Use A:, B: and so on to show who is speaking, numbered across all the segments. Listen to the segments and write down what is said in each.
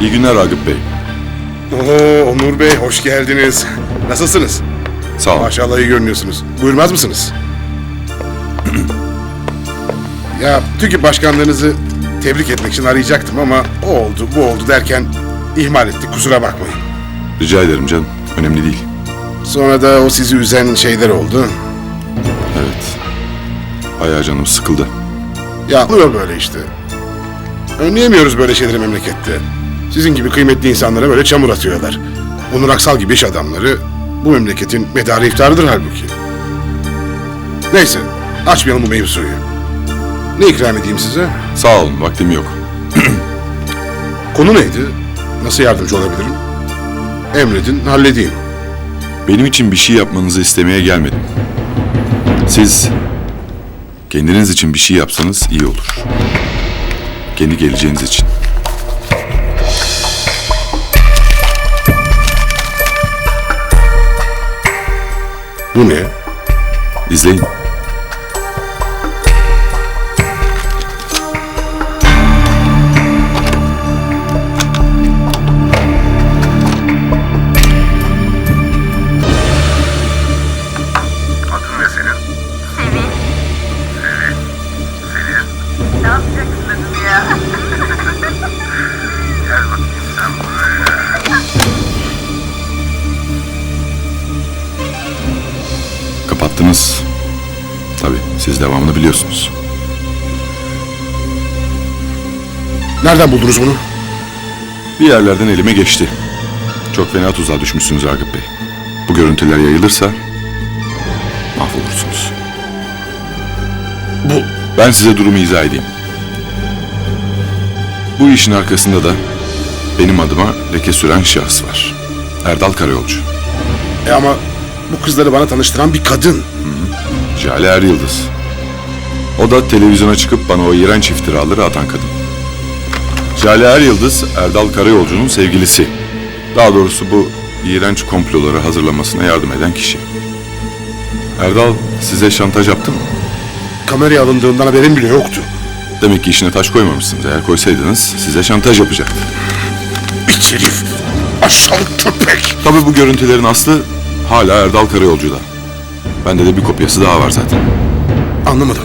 A: İyi günler Ragıp Bey.
B: Oo Onur Bey hoş geldiniz. Nasılsınız?
A: Sağ olun.
B: Maşallah iyi görünüyorsunuz. Buyurmaz mısınız? ya TÜGİ başkanlığınızı tebrik etmek için arayacaktım ama o oldu bu oldu derken ihmal ettik kusura bakmayın.
A: Rica ederim canım. Önemli değil.
B: Sonra da o sizi üzen şeyler oldu.
A: Evet. Bayağı canım sıkıldı.
B: Ya oluyor böyle işte. Önleyemiyoruz böyle şeyleri memlekette. Sizin gibi kıymetli insanlara böyle çamur atıyorlar. Onur Aksal gibi iş adamları bu memleketin medarı iftarıdır halbuki. Neyse açmayalım bu mevzuyu. Ne ikram edeyim size?
A: Sağ olun. Vaktim yok.
B: Konu neydi? Nasıl yardımcı olabilirim? Emredin, halledeyim.
A: Benim için bir şey yapmanızı istemeye gelmedim. Siz kendiniz için bir şey yapsanız iyi olur. Kendi geleceğiniz için.
B: Bu ne?
A: İzleyin. Kapattınız. Tabii siz devamını biliyorsunuz.
B: Nereden buldunuz bunu?
A: Bir yerlerden elime geçti. Çok fena tuzağa düşmüşsünüz Ragıp Bey. Bu görüntüler yayılırsa mahvolursunuz.
B: Bu
A: Ben size durumu izah edeyim. Bu işin arkasında da benim adıma leke süren şahıs var. Erdal Karayolcu.
B: e ama bu kızları bana tanıştıran bir kadın.
A: Jale Er Yıldız. O da televizyona çıkıp bana o iğrenç iftiraları atan kadın. Jale Er Yıldız, Erdal Karayolcu'nun sevgilisi. Daha doğrusu bu iğrenç komploları hazırlamasına yardım eden kişi. Erdal size şantaj yaptı mı?
B: Kameraya alındığından haberim bile yoktu.
A: Demek ki işine taş koymamışsınız. Eğer koysaydınız size şantaj yapacaktı.
B: İç herif. Aşağılık köpek.
A: Tabii bu görüntülerin aslı hala Erdal Karayolcu'da. Bende de bir kopyası daha var zaten.
B: Anlamadım.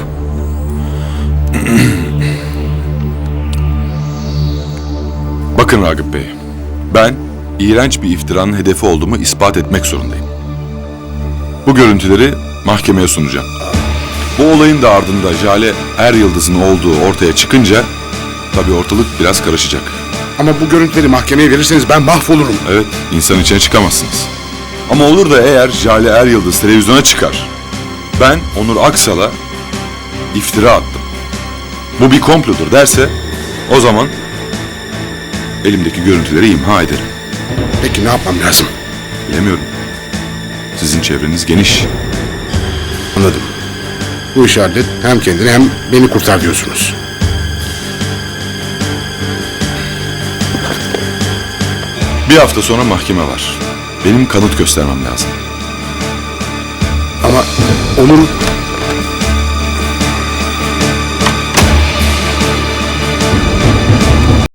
A: Bakın Ragıp Bey, ben iğrenç bir iftiranın hedefi olduğumu ispat etmek zorundayım. Bu görüntüleri mahkemeye sunacağım. Bu olayın da ardında Jale Er Yıldız'ın olduğu ortaya çıkınca tabii ortalık biraz karışacak.
B: Ama bu görüntüleri mahkemeye verirseniz ben mahvolurum.
A: Evet, insan içine çıkamazsınız. Ama olur da eğer Jale Er Yıldız televizyona çıkar, ben Onur Aksal'a iftira attım. Bu bir komplodur derse, o zaman elimdeki görüntüleri imha ederim.
B: Peki ne yapmam lazım?
A: Bilemiyorum. Sizin çevreniz geniş.
B: Anladım. Bu işi hallet. Hem kendini hem beni kurtar diyorsunuz.
A: Bir hafta sonra mahkeme var. Benim kanıt göstermem lazım.
B: Ama Onur